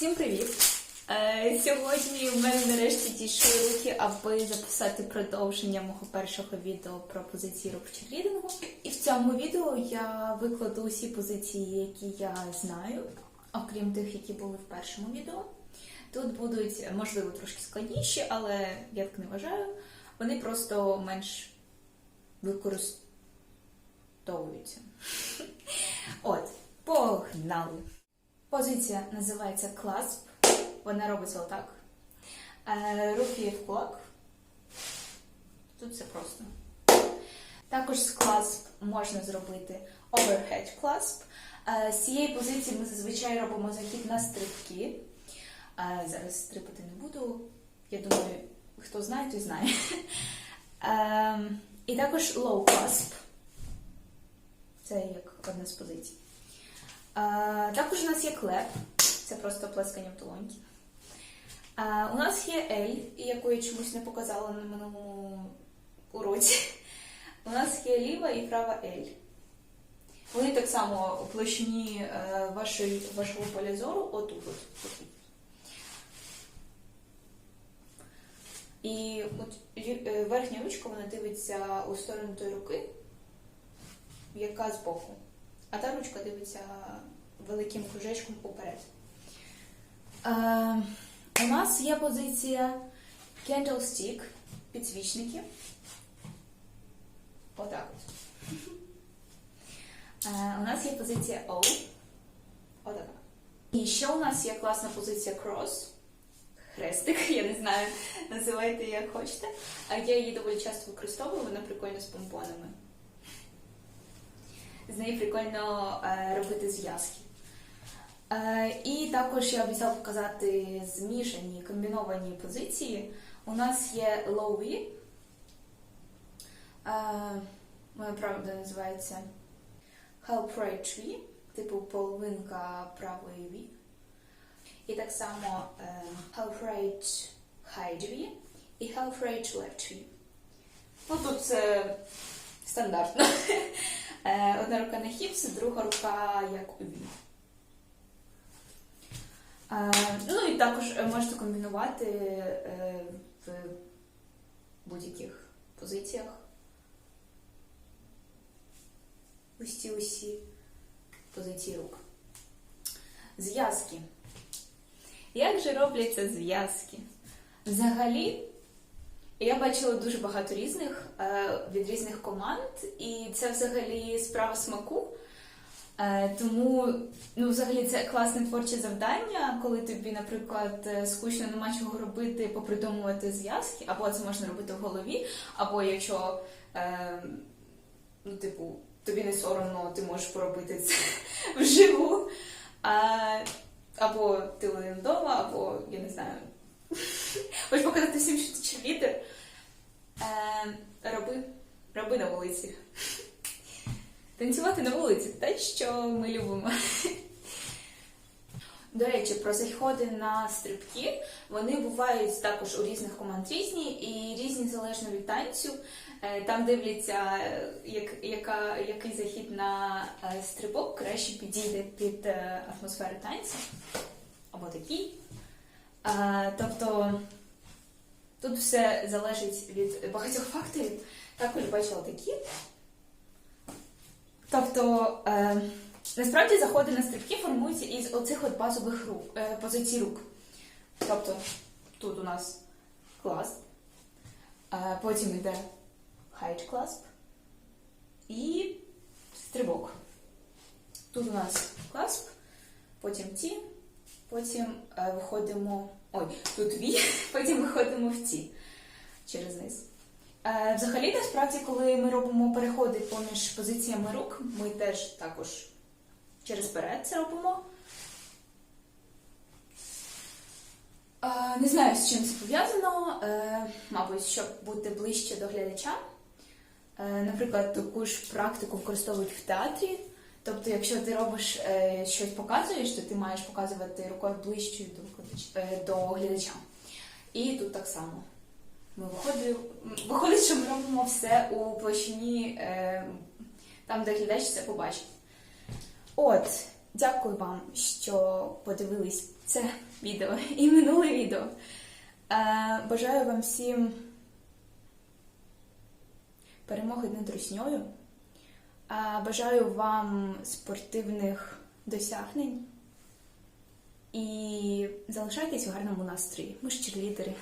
Всім привіт! Е, Сьогодні в мене нарешті дійшли руки, аби записати продовження мого першого відео про позиції рук черлідингу. І в цьому відео я викладу усі позиції, які я знаю, окрім тих, які були в першому відео. Тут будуть, можливо, трошки складніші, але я так не вважаю. Вони просто менш використовуються. От, погнали! Позиція називається класп. Вона робиться отак. Е, Руки в кулак. Тут все просто. Також з класп можна зробити overhead clasp. Е, З цієї позиції ми зазвичай робимо захід на стрибки. Е, Зараз стрибати не буду. Я думаю, хто знає, той знає. І також low clasp. Це як одна з позицій. Також у нас є клеп, це просто плескання в долоньки. У нас є L, яку я чомусь не показала на минулому уроці. У нас є ліва і права L. Вони так само у площині е, вашої, вашого поля зору отут. От. І от, е, верхня ручка вона дивиться у сторону тої руки, яка збоку. А та ручка дивиться великим кружечком уперед. Е, у нас є позиція candlestick, підсвічники. Отак от. Е, у нас є позиція O. Отака. І ще у нас є класна позиція cross. Хрестик, я не знаю, називайте як хочете. А я її доволі часто використовую, вона прикольна з помпонами. З неї прикольно е, робити зв'язки. Е, і також я обіцяла показати змішані комбіновані позиції. У нас є low V. Е, моя правда називається half right V, типу половинка правої V. І так само half right high V і half right left V. Ну тут це стандартно. Е, Одна рука на хіпс, друга рука як у ві. Е, Ну і також е, можете комбінувати в будь-яких позиціях. Усі усі позиції рук. Зв'язки. Як же робляться зв'язки? Взагалі, я бачила дуже багато різних е, від різних команд, і це взагалі справа смаку. Е, тому, ну, взагалі, це класне творче завдання, коли тобі, наприклад, е, скучно нема чого робити, попридумувати зв'язки, або це можна робити в голові, або якщо, ну, типу, тобі не соромно, ти можеш поробити це вживу. Або ти вдома, або я не знаю. Хочеш показати всім, що ти черлідер. Е, роби, роби на вулиці. Танцювати на вулиці те, що ми любимо. До речі, про заходи на стрибки. Вони бувають також у різних команд різні і різні залежно від танцю. Е, Там дивляться, е, як, яка, який захід на е, стрибок краще підійде під атмосферу танцю. Або такий. Тобто тут все залежить від багатьох факторів. Також бачила такі. Тобто, е, насправді заходи на стрибки формуються із оцих от базових рук, е, позицій рук. Тобто, тут у нас класп, е, потім йде хайт класп і стрибок. Тут у нас класп, потім ті, потім е, виходимо. Ой, тут ві, потім виходимо в ті через низ. Е, Взагалі, насправді, коли ми робимо переходи поміж позиціями рук, ми теж також через перед це робимо. Е, Не знаю, з чим це пов'язано. Е, Мабуть, щоб бути ближче до глядача. Наприклад, таку ж практику використовують в театрі. Тобто, якщо ти робиш е, щось показуєш, то ти маєш показувати рукою ближчою до, е, до глядача. І тут так само. Ми виходить, виходить, що ми робимо все у площині, е, там, де глядач це побачить. От, дякую вам, що подивились це відео і минуле відео. Е, бажаю вам всім перемоги над русньою. Бажаю вам спортивних досягнень. І залишайтесь у гарному настрої. Ми ж черлідери.